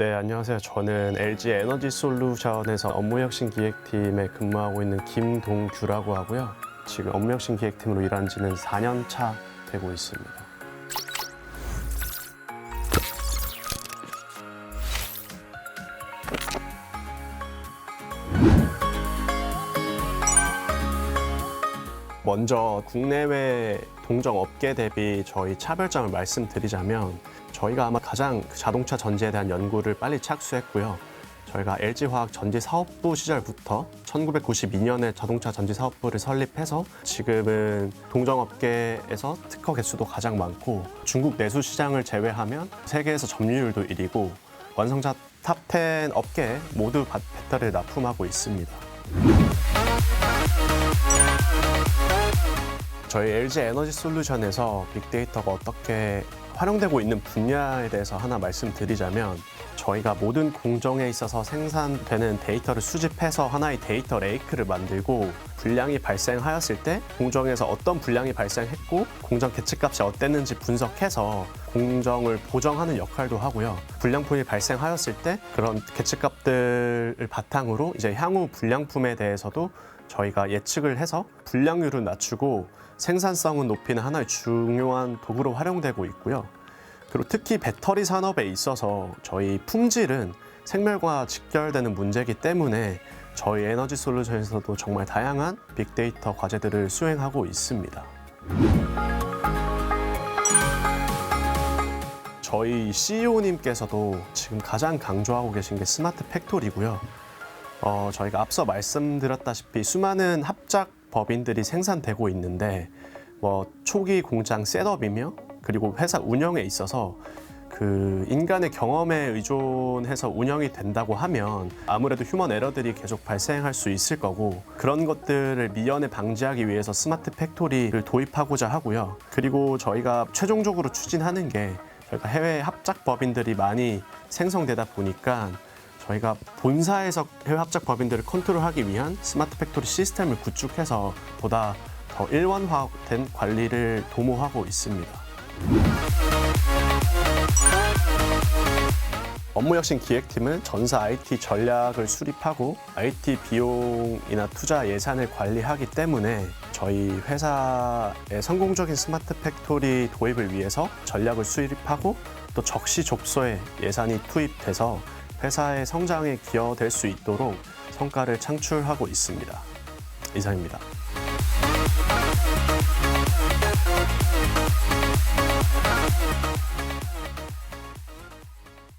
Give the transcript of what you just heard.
네, 안녕하세요. 저는 LG 에너지 솔루션에서 업무혁신 기획팀에 근무하고 있는 김동규라고 하고요. 지금 업무혁신 기획팀으로 일한 지는 4년 차 되고 있습니다. 먼저 국내외 동정 업계 대비 저희 차별점을 말씀드리자면 저희가 아마 가장 그 자동차 전지에 대한 연구를 빨리 착수했고요. 저희가 LG화학 전지 사업부 시절부터 1992년에 자동차 전지 사업부를 설립해서 지금은 동정 업계에서 특허 개수도 가장 많고 중국 내수 시장을 제외하면 세계에서 점유율도 1위고 완성차 탑10 업계에 모두 바- 배터리를 납품하고 있습니다. 저희 LG 에너지 솔루션에서 빅데이터가 어떻게 활용되고 있는 분야에 대해서 하나 말씀드리자면 저희가 모든 공정에 있어서 생산되는 데이터를 수집해서 하나의 데이터 레이크를 만들고 불량이 발생하였을 때 공정에서 어떤 불량이 발생했고 공정 계측값이 어땠는지 분석해서 공정을 보정하는 역할도 하고요. 불량품이 발생하였을 때 그런 계측값들을 바탕으로 이제 향후 불량품에 대해서도 저희가 예측을 해서 불량률을 낮추고 생산성은 높이는 하나의 중요한 도구로 활용되고 있고요. 그리고 특히 배터리 산업에 있어서 저희 품질은 생멸과 직결되는 문제이기 때문에 저희 에너지 솔루션에서도 정말 다양한 빅데이터 과제들을 수행하고 있습니다. 저희 CEO님께서도 지금 가장 강조하고 계신 게 스마트 팩토리고요. 어, 저희가 앞서 말씀드렸다시피 수많은 합작 법인들이 생산되고 있는데 뭐 초기 공장 셋업이며 그리고 회사 운영에 있어서 그 인간의 경험에 의존해서 운영이 된다고 하면 아무래도 휴먼 에러들이 계속 발생할 수 있을 거고 그런 것들을 미연에 방지하기 위해서 스마트 팩토리를 도입하고자 하고요. 그리고 저희가 최종적으로 추진하는 게 저희가 해외 합작 법인들이 많이 생성되다 보니까 저희가 본사에서 해외 합작 법인들을 컨트롤하기 위한 스마트 팩토리 시스템을 구축해서 보다 더 일원화된 관리를 도모하고 있습니다. 업무혁신 기획팀은 전사 IT 전략을 수립하고 IT 비용이나 투자 예산을 관리하기 때문에 저희 회사의 성공적인 스마트 팩토리 도입을 위해서 전략을 수립하고 또 적시 족소에 예산이 투입돼서 회사의 성장에 기여될 수 있도록 성과를 창출하고 있습니다. 이상입니다.